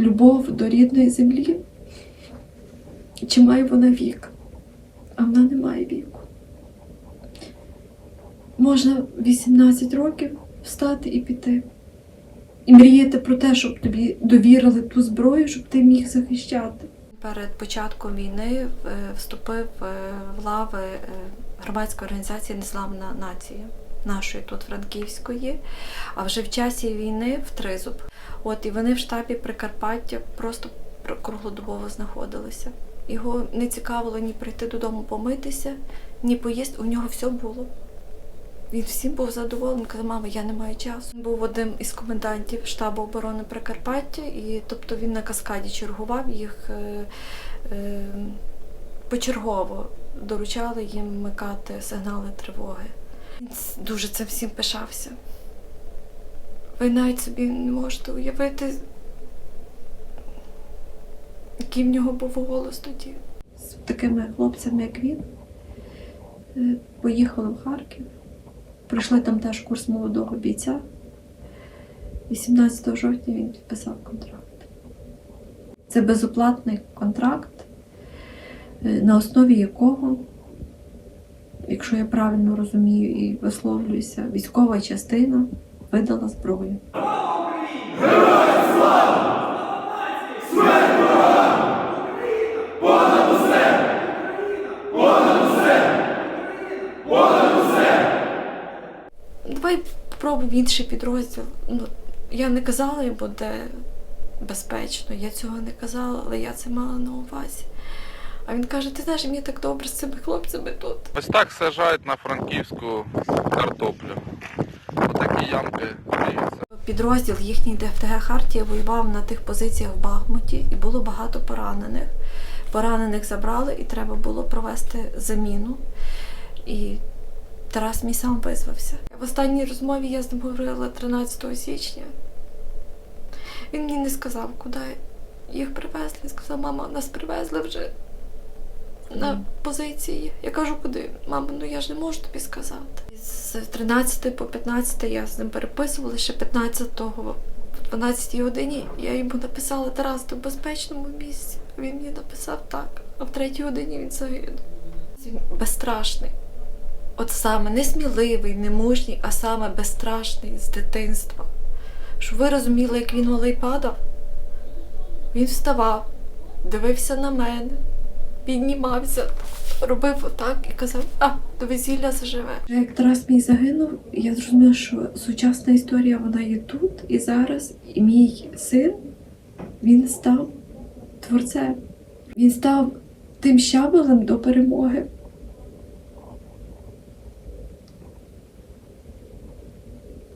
любов до рідної землі, чи має вона вік, а вона не має віку. Можна 18 років встати і піти. І мріяти про те, щоб тобі довірили ту зброю, щоб ти міг захищати. Перед початком війни е, вступив е, в лави е, громадської організації Незламна нація нашої тут Франківської, а вже в часі війни в Тризуб. От і вони в штабі Прикарпаття просто пр- круглодобово знаходилися. Його не цікавило ні прийти додому помитися, ні поїсти. У нього все було. Він всім був задоволений, казав, мама, я не маю часу. Він був одним із комендантів штабу оборони Прикарпаття, і тобто він на каскаді чергував їх е, е, почергово доручали їм вмикати сигнали тривоги. Дуже цим всім пишався. Ви навіть собі не можете уявити, який в нього був голос тоді. з такими хлопцями, як він, е, поїхали в Харків. Пройшли там теж курс молодого бійця. 18 жовтня він підписав контракт. Це безоплатний контракт, е, на основі якого, якщо я правильно розумію і висловлююся, військова частина видала зброю. Давай попробуємо інший підрозділ. Ну, я не казала йому, де безпечно, я цього не казала, але я це мала на увазі. А він каже: ти знаєш, мені так добре з цими хлопцями тут. Ось так сажають на франківську картоплю. Отакі ямки гріються. Підрозділ їхній ДФТГ Хартія воював на тих позиціях в Бахмуті і було багато поранених. Поранених забрали і треба було провести заміну. І Тарас мій сам визвався. В останній розмові я з ним говорила 13 січня. Він мені не сказав, куди їх привезли. Сказав, мама, нас привезли вже на позиції. Я кажу, куди? Мама, ну я ж не можу тобі сказати. З 13 по 15 я з ним переписувала, ще 15-го, в 12 годині я йому написала Тарас, ти в безпечному місці. Він мені написав так, а в 3 годині він загинув. Він безстрашний. От саме не сміливий, не мужній, а саме безстрашний з дитинства. Щоб ви розуміли, як він малий падав, він вставав, дивився на мене, піднімався, робив отак і казав, а, до весілля заживе. Як Тарас мій загинув, я зрозуміла, що сучасна історія вона є тут і зараз. І мій син він став творцем. Він став тим щабелем до перемоги.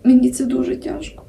Мені це дуже тяжко.